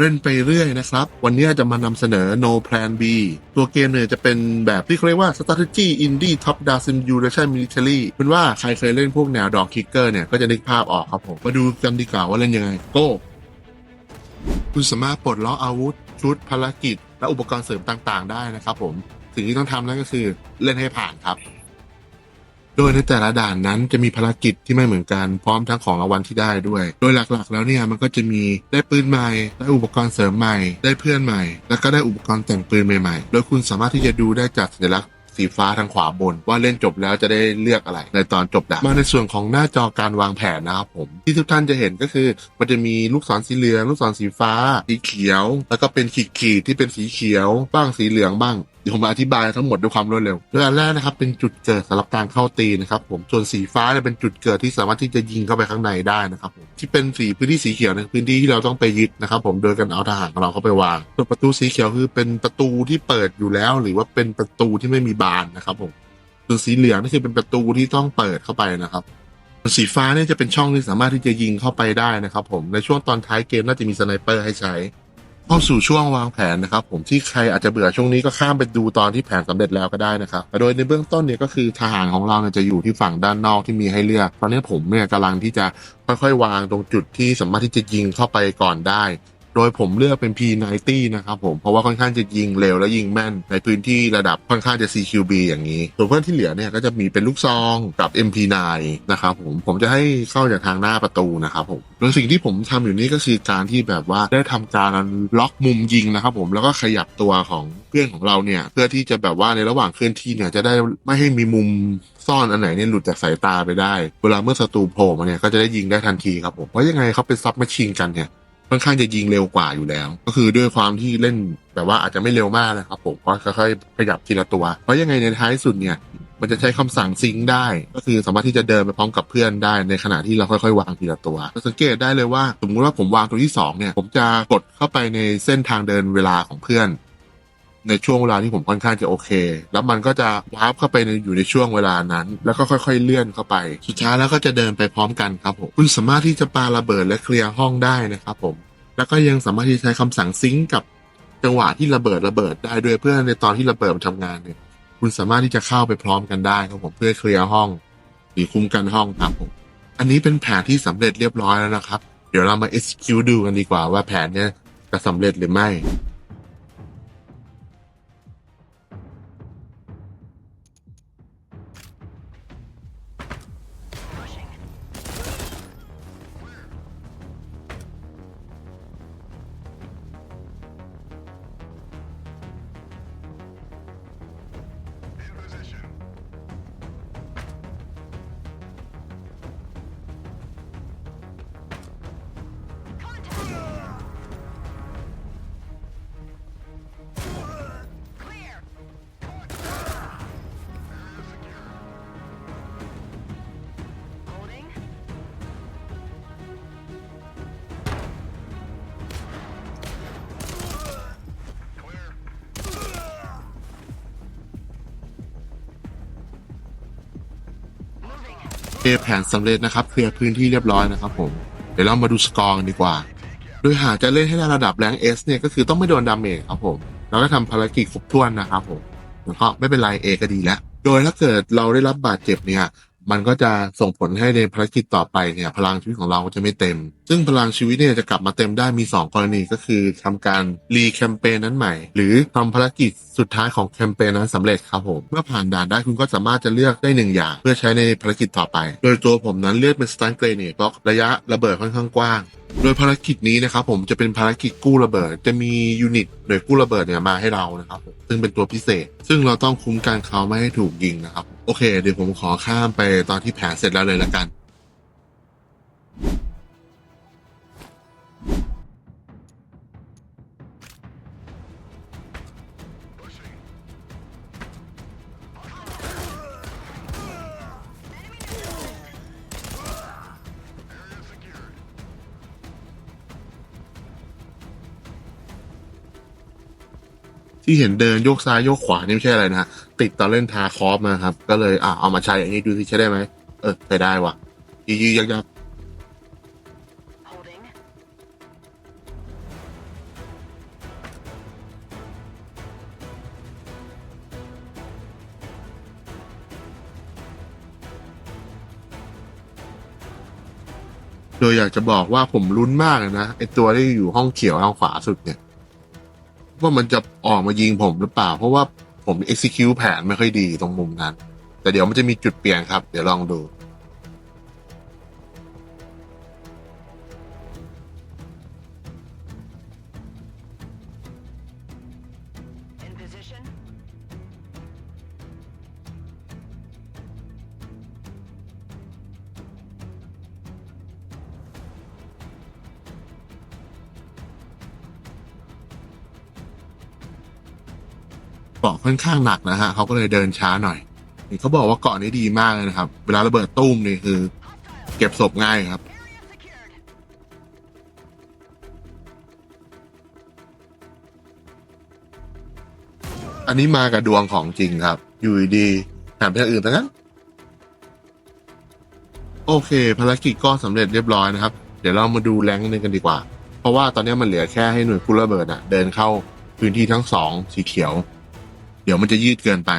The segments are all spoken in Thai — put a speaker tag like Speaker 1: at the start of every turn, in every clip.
Speaker 1: เล่นไปเรื่อยนะครับ วันนี้จะมานำเสนอ No Plan B ตัวเกมเนี่ยจะเป็นแบบที่เขาเรียกว่า Strategy Indie Top Down Simulation Military เป็นว่าใครเคยเล่นพวกแนว Dog Kicker เนี่ย ก็จะนึกภาพออกครับผม มาดูกันดีกว่าว่าเล่นยังไง โก้คุณสามารถปลดล็อกอาวุธ ชุดภารกิจ และอุปกรณ์เสริมต่างๆ ได้นะครับผม สิ่งที่ต้องทำนั่นก็คือเล่นให้ผ่านครับ โดยในแต่ละด่านนั้นจะมีภารกิจที่ไม่เหมือนกันพร้อมทั้งของรางวัลที่ได้ด้วย โดยหลักๆ แล้วเนี่ยมันก็จะมีได้ปืนใหม่ได้อุปกรณ์เสริมใหม่ ได้เพื่อนใหม่ แล้วก็ได้อุปกรณ์แต่งปืนใหม่ๆ โดยคุณสามารถที่จะดูได้จากสัญลักษณ์สีฟ้าทางขวาบนว่าเล่นจบแล้วจะได้เลือกอะไร ในตอนจบด่านมาในส่วนของหน้าจอการวางแผนนะครับผม ที่ทุกท่านจะเห็นก็คือ มันจะมีลูกศรสีเหลือง ลูกศรสีฟ้า สีเขียว แล้วก็เป็นขีดๆที่เป็นสีเขียว บ้างสีเหลืองบ้าง ดี๋ยวผมมาอธิบายทั้งหมดด้วยความรวดเร็วโดยอันแรกนะครับเป็นจุดเกิดสำหรับการเข้าตีนะครับผมส่วนสีฟ้าเนี่ยเป็นจุดเกิดที่สามารถที่จะยิงเข้าไปข้างในได้นะครับผมที่เป็นสีพื้นที่สีเขียวในยพื้นที่ที่เราต้องไปยึดนะครับผมโดยการเอาทหารของเราเข้าไปวางส่วนประตูสีเขียวคือเป็นประตูที่เปิดอยู่แล้ว หรือว่าเป็นประตูที่ไม่มีบานนะครับผมส่วนสีเหลืองนี่คือเป็นประตูที่ต้องเปิดเข้าไปนะครับสีฟ้าเนี่ยจะเป็นช่องที่สามารถที่จะยิงเข้าไปได้นะครับผมในช่วงตอนท้ายเกมน่าจะมีสไนเปอร์ให้ใช้ เข้าสู่ช่วงวางแผนนะครับ ผมที่ใครอาจจะเบื่อช่วงนี้ก็ข้ามไปดูตอนที่แผนสำเร็จแล้วก็ได้นะครับแต่โดยในเบื้องต้นเนี่ยก็คือทหารของเราเนี่ยจะอยู่ที่ฝั่งด้านนอกที่มีให้เลือก ตอนนี้ผมเนี่ยกำลังที่จะค่อยๆ วางตรงจุดที่สามารถที่จะยิงเข้าไปก่อนได้ โดยผมเลือกเป็น P90 นะครับผม เพราะว่าค่อนข้างจะยิงเร็วและยิงแม่น ในพื้นที่ระดับค่อนข้างจะ CQB อย่างนี้ ส่วนเพื่อนที่เหลือเนี่ยก็จะมีเป็นลูกซองกับ MP9 นะครับผม ผมจะให้เข้าจากทางหน้าประตูนะครับผมโดยสิ่งที่ผมทำอยู่นี่ก็คือการที่แบบว่าได้ทำการล็อกมุมยิงนะครับผมแล้วก็ขยับตัวของเพื่อนของเราเนี่ย เพื่อที่จะแบบว่าในระหว่างเคลื่อนที่เนี่ยจะได้ไม่ให้มีมุมซ่อนอันไหนเนี่ยหลุดจากสายตาไปได้ เวลาเมื่อศัตรูโผล่มาเนี่ยก็จะได้ยิงได้ทันทีครับผมเพราะยังไงเขาเป็นซับมชชีนกันเนี่ย ค่อนข้างจะยิงเร็วกว่าอยู่แล้ว ก็คือด้วยความที่เล่นแบบว่าอาจจะไม่เร็วมากนะครับผมก็ค่อยๆขยับทีละตัว เพราะยังไงในท้ายสุดเนี่ยมันจะใช้คำสั่งซิงค์ได้ ก็คือสามารถที่จะเดินไปพร้อมกับเพื่อนได้ในขณะที่เราค่อยๆวางทีละตัวสังเกตได้เลยว่า สมมุติว่าผมวางตัวที่สองเนี่ย ผมจะกดเข้าไปในเส้นทางเดินเวลาของเพื่อน ในช่วงเวลาที่ผมค่อนข้างจะโอเค แล้วมันก็จะวาร์ปเข้าไปในอยู่ในช่วงเวลานั้น แล้วก็ค่อย ๆ เลื่อนเข้าไป สุดท้ายแล้วก็จะเดินไปพร้อมกันครับผมคุณสามารถที่จะปาระเบิดและเคลียร์ห้องได้นะครับผม แล้วก็ยังสามารถที่ใช้คำสั่งซิงก์กับจังหวะที่ระเบิดระเบิดได้ด้วยเพื่อในตอนที่ระเบิดมันทำงานเนี่ย คุณสามารถที่จะเข้าไปพร้อมกันได้ครับผมเพื่อเคลียร์ห้อง หรือคุมกันห้องครับผม อันนี้เป็นแผนที่สำเร็จเรียบร้อยแล้วนะครับ เดี๋ยวเรามา execute ดูกันดีกว่าว่าแผนเนี้ยจะสำเร็จหรือไม่ แผนสำเร็จนะครับเคลียร์พื้นที่เรียบร้อยนะครับผมเดี๋ยวเรามาดูสกอร์กันดีกว่า โดยหากจะเล่นให้ได้ระดับแรงเอสเนี่ยก็คือต้องไม่โดนดาเมจครับผมเราก็ทำภารกิจครบถ้วนนะครับผมแล้วก็ไม่เป็นไรเอก็ดีแล้ว โดยถ้าเกิดเราได้รับบาดเจ็บเนี่ย มันก็จะส่งผลให้ในภารกิจต่อไปเนี่ยพลังชีวิตของเราก็จะไม่เต็ม ซึ่งพลังชีวิตเนี่ยจะกลับมาเต็มได้มี 2 กรณีก็คือทำการรีแคมเปญนั้นใหม่ หรือทำภารกิจสุดท้ายของแคมเปญนั้นสำเร็จครับผม เมื่อผ่านด่านได้คุณก็สามารถจะเลือกได้หนึ่งอย่าง เพื่อใช้ในภารกิจต่อไป โดยตัวผมนั้นเลือกเป็นสตันเกรเนตเพราะระยะระเบิดค่อนข้างกว้างโดยภารกิจนี้นะครับผมจะเป็นภารกิจกู้ระเบิด จะมียูนิตหน่วยกู้ระเบิดเนี่ยมาให้เรานะครับซึ่งเป็นตัวพิเศษ ซึ่งเราต้องคุ้มกันเขาไม่ให้ถูกยิงนะครับ โอเค เดี๋ยวผมขอข้ามไปตอนที่แผนเสร็จแล้วเลยละกัน ที่เห็นเดินโยกซ้ายโยกขวานี่ไม่ใช่อะไรนะฮะติดตอนเล่นทาคอฟมาครับ ก็เลยอะเอามาใช้อย่างนี้ดูสิใช้ได้ไหมเออใช้ได้ว่ะยืดยักยัก
Speaker 2: โด
Speaker 1: ยอยากจะบอกว่าผมลุ้นมากนะไอตัวที่อยู่ห้องเขียวทางขวาสุดเนี่ย ว่ามันจะออกมายิงผมหรือเปล่า เพราะว่าผม execute แผนไม่ค่อยดีตรงมุมนั้น แต่เดี๋ยวมันจะมีจุดเปลี่ยนครับ เดี๋ยวลองดู กาะค่อนข้างหนักนะฮะเขาก็เลยเดินช้าหน่อยนี่เขาบอกว่าเกาะนี้ดีมากเลยนะครับ เวลาระเบิดตุ้มนี่คือ เก็บศพง่ายครับอันนี้มากับดวงของจริงครับ อยู่ดีหันไปทางอื่นทั้งนั้นโอเค ภารกิจก็สำเร็จเรียบร้อยนะครับ เดี๋ยวเรามาดูแรงนึงกันดีกว่า เพราะว่าตอนนี้มันเหลือแค่ให้หน่วยกู้ระเบิดอะเดินเข้าพื้นที่ทั้งสองสีเขียว เดี๋ยวมันจะยืดเกินไป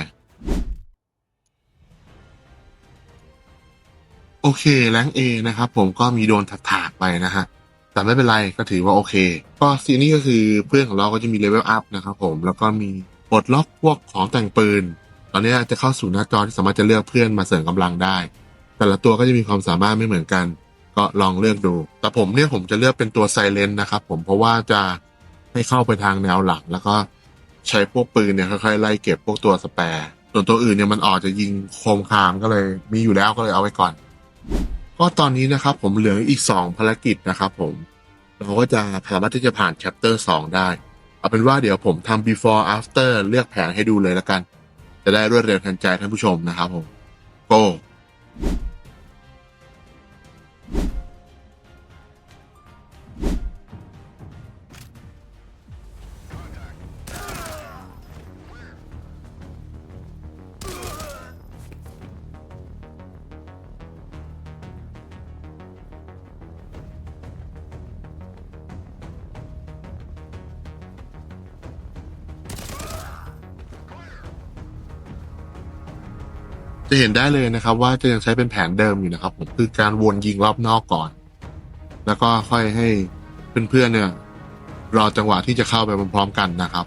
Speaker 1: โอเคแรงเอนะครับผมก็มีโดนถากไปนะฮะแต่ไม่เป็นไรก็ถือว่าโอเค ก็ซีนี่ก็คือเพื่อนของเราก็จะมีเลเวลอัพนะครับผมแล้วก็มีปลดล็อกพวกของแต่งปืน ตอนนี้จะเข้าสู่หน้าจอที่สามารถจะเลือกเพื่อนมาเสริมกำลังได้ แต่ละตัวก็จะมีความสามารถไม่เหมือนกัน ก็ลองเลือกดู แต่ผมเนี่ยผมจะเลือกเป็นตัวไซเลนนะครับผมเพราะว่าจะให้เข้าไปทางแนวหลังแล้วก็ ใช้พวกปืนเนี่ยค่อยๆไล่เก็บพวกตัวสแปร์ส่วนตัวอื่นเนี่ยมันออกจะยิงโคมคามก็เลย มีอยู่แล้วก็เลยเอาไว้ก่อน ก็ตอนนี้นะครับผมเหลืออีก 2 ภารกิจนะครับผม เราก็จะสามารถที่จะผ่าน chapter 2ได้ เอาเป็นว่าเดี๋ยวผมทำ before after เลือกแผนให้ดูเลยแล้วกัน จะได้รวดเร็วทันใจท่านผู้ชมนะครับผม go จะเห็นได้เลยนะครับ ว่าจะยังใช้เป็นแผนเดิมอยู่นะครับผมคือการวนยิงรอบนอกก่อน แล้วก็ค่อยให้เพื่อนๆเนี่ย รอจังหวะที่จะเข้าไปพร้อมๆกันนะครับ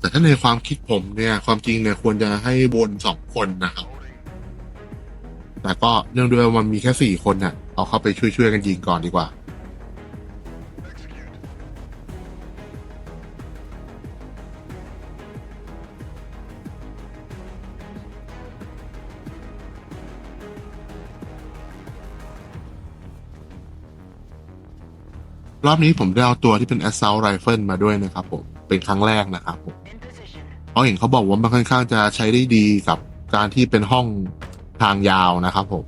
Speaker 1: แต่ถ้าในความคิดผมเนี่ย ความจริงเนี่ยควรจะให้วนสองคนนะครับ แต่ก็เนื่องด้วยว่ามันมีแค่สี่คนน่ะ เอาเข้าไปช่วยๆกันยิงก่อนดีกว่ารอบนี้ผมได้เอาตัวที่เป็น Assault Rifle มาด้วยนะครับผม เป็นครั้งแรกนะครับผม
Speaker 2: In position.
Speaker 1: เพราะเห็นเขาบอกว่ามันค่อนข้างจะใช้ได้ดีกับการที่เป็นห้อง ทางยาวนะครับผม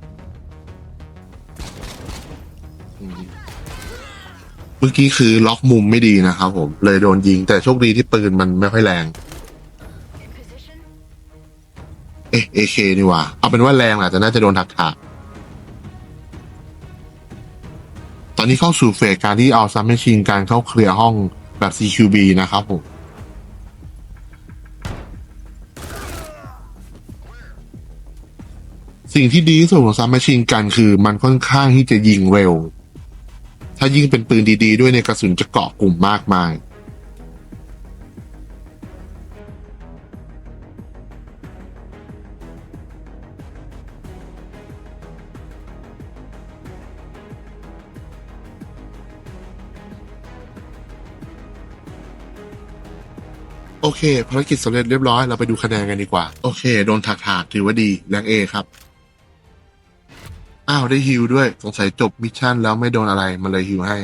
Speaker 1: เมื่อกี้คือล็อกมุมไม่ดีนะครับผม เลยโดนยิงแต่โชคดีที่ปืนมันไม่ค่อยแรง เอ๊ะเอเคนี่ว่า เอาเป็นว่าแรงแหละแต่น่าจะโดนถักถาตอนนี้เข้าสู่เฟสการที่เอาซัมแมชชีนการเข้าเคลียร์ห้องแบบ CQB นะครับผม สิ่งที่ดีที่สุดของซัมแมชชีนกันคือมันค่อนข้างที่จะยิงเร็ว ถ้ายิ่งเป็นปืนดีๆ ด้วยในกระสุนจะเกาะกลุ่มมากมาย โอเคภารกิจสำเร็จเรียบร้อย เราไปดูคะแนนกันดีกว่า โอเค โดนถากถากถือว่าดีแรงเอครับ ได้ฮิวด้วย สงสัยจบมิชชั่นแล้วไม่โดนอะไรมันเลยฮิวให้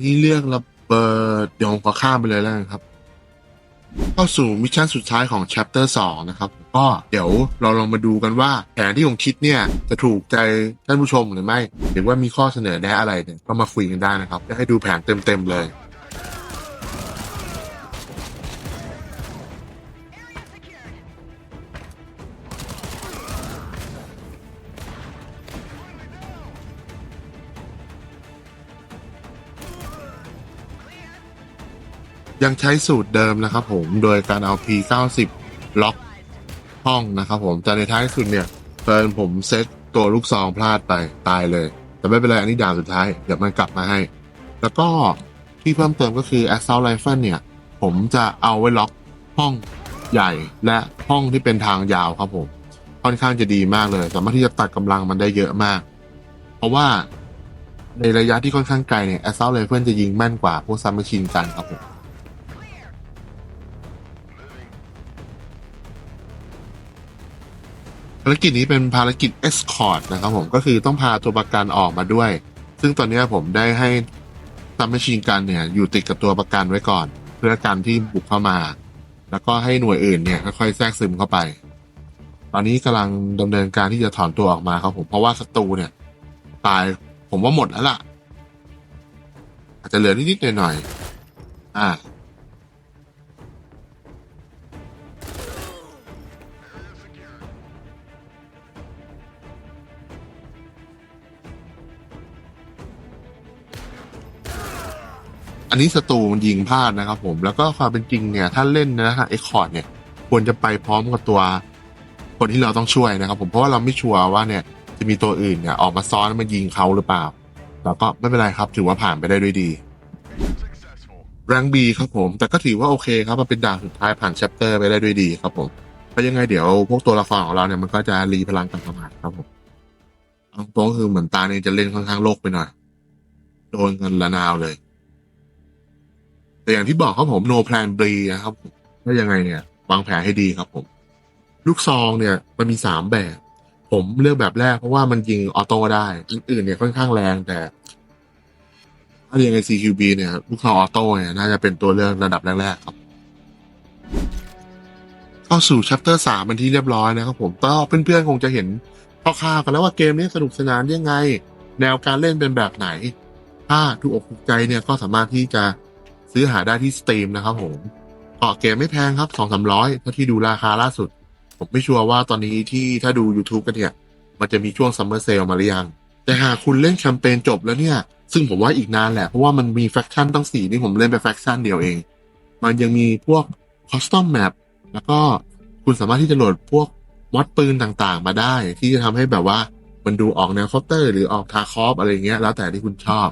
Speaker 1: นี่เลือกระเบิดเดี๋ยวผมขอข้ามไปเลยแล้วกันครับ เข้าสู่มิชชั่นสุดท้ายของ chapter 2 นะครับ ก็เดี๋ยวเราลองมาดูกันว่า แผนที่ผมคิดเนี่ย จะถูกใจท่านผู้ชมหรือไม่ หรือว่ามีข้อเสนอแนะอะไรเนี่ยก็มาคุยกันได้นะครับจะให้ดูแผนเต็มๆเลย ยังใช้สูตรเดิมนะครับผมโดยการเอา P90 ล็อกห้องนะครับผมแต่ในท้ายสุดเนี่ยเฟิร์นผมเซตตัวลูกซองพลาดไปตายเลย แต่ไม่เป็นไรอันนี้ด่านสุดท้าย เดี๋ยวมันกลับมาให้ แล้วก็ที่เพิ่มเติมก็คือ Assault Rifle เนี่ย ผมจะเอาไว้ล็อกห้องใหญ่และห้องที่เป็นทางยาวครับผมค่อนข้างจะดีมากเลย สามารถที่จะตัดกำลังมันได้เยอะมาก เพราะว่าในระยะที่ค่อนข้างไกลเนี่ย Assault Rifle จะยิงแม่นกว่าพวกซัมเมอร์ชินกันครับผมารกิจนี้เป็นภารกิจ Escort นะครับผมก็คือต้องพาตัวประกันออกมาด้วย ซึ่งตอนนี้ผมได้ให้ซัมเมอร์ชินกันเนี่ยอยู่ติดกับตัวประกันไว้ก่อน เพื่อการที่บุกเข้ามา แล้วก็ให้หน่วยอื่นเนี่ยค่อยๆแทรกซึมเข้าไป ตอนนี้กำลังดำเนินการที่จะถอนตัวออกมาครับผมเพราะว่าศัตรูเนี่ย ตายผมว่าหมดแล้วล่ะ อาจจะเหลือนิดๆหน่อยๆอ่า นนี้ศัตรูมันยิงพลาดนะครับผมแล้วก็ความเป็นจริงเนี่ยถ้าเล่นนะฮะเอ็กคอร์ดเนี่ยควรจะไปพร้อมกับตัวคนที่เราต้องช่วยนะครับผมเพราะว่าเราไม่ชัวร์ว่าเนี่ยจะมีตัวอื่นเนี่ยออกมาซ้อนมายิงเขาหรือเปล่า แล้วก็ไม่เป็นไรครับถือว่าผ่านไปได้ด้วยดีแรงบีครับผม แต่ก็ถือว่าโอเคครับมันเป็นด่านสุดท้ายผ่านแชปเตอร์ไปได้ด้วยดีครับผมเพราะยังไงเดี๋ยวพวกตัวละครของเราเนี่ยมันก็จะรีพลังกันประมาณครับผมตรงคือเหมือนตาเนี่ยจะเล่นค่อนข้างโลกไปหน่อยโดนกันละนาวเลย แต่อย่างที่บอกครับผม no plan B นะครับผมว่ายังไงเนี่ย วางแผนให้ดีครับผม ลูกซองเนี่ย มันมีสามแบบ ผมเลือกแบบแรกเพราะว่ามันยิงออโต้ได้อื่นๆเนี่ยค่อนข้างแรงแต่ถ้าเรียนใน CQB เนี่ย ลูกซองออโต้เนี่ยน่าจะเป็นตัวเลือกระดับแรกๆครับเข้าสู่ chapter สามเป็นที่เรียบร้อยนะครับผมก็เพื่อนๆคงจะเห็นคร่าวๆกันแล้วว่าเกมนี้สนุกสนานยังไง แนวการเล่นเป็นแบบไหน ถ้าถูกอกถูกใจเนี่ยก็สามารถที่จะ ซื้อหาได้ที่ Steam นะครับผมก็เกมไม่แพงครับสองสามร้อยเท่าที่ดูราคาล่าสุด ผมไม่ชัวร์ว่าตอนนี้ที่ถ้าดู YouTube กันเนี่ย มันจะมีช่วง Summer Sale มาหรือยัง แต่หากคุณเล่นแคมเปญจบแล้วเนี่ย ซึ่งผมว่าอีกนานแหละ เพราะว่ามันมีแฟคชั่นตั้งสี่นี่ผมเล่นไปแฟคชั่นเดียวเอง มันยังมีพวก Custom Map แล้วก็คุณสามารถที่จะโหลดพวกมอดปืนต่างๆ มาได้ ที่จะทำให้แบบว่ามันดูออกแนวเคาน์เตอร์ หรือออกทาคอฟอะไรเงี้ยแล้วแต่ที่คุณชอบ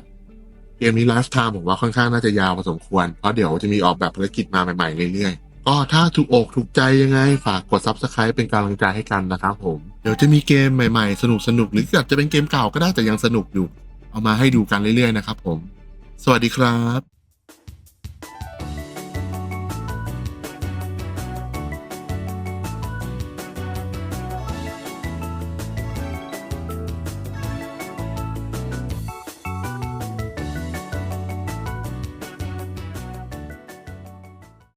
Speaker 1: เกมนี้ไลฟ์ไทม์ผมว่าค่อนข้างน่าจะยาวพอสมควร เพราะเดี๋ยวจะมีออกแบบภารกิจมาใหม่ๆเรื่อยๆ ก็ถ้าถูกอกถูกใจยังไง ฝากกด Subscribe เป็นกำลังใจให้กันนะครับผม เดี๋ยวจะมีเกมใหม่ๆ สนุกๆหรืออาจจะเป็นเกมเก่าก็ได้แต่ยังสนุกอยู่ เอามาให้ดูกันเรื่อยๆนะครับผม สวัสดีครับ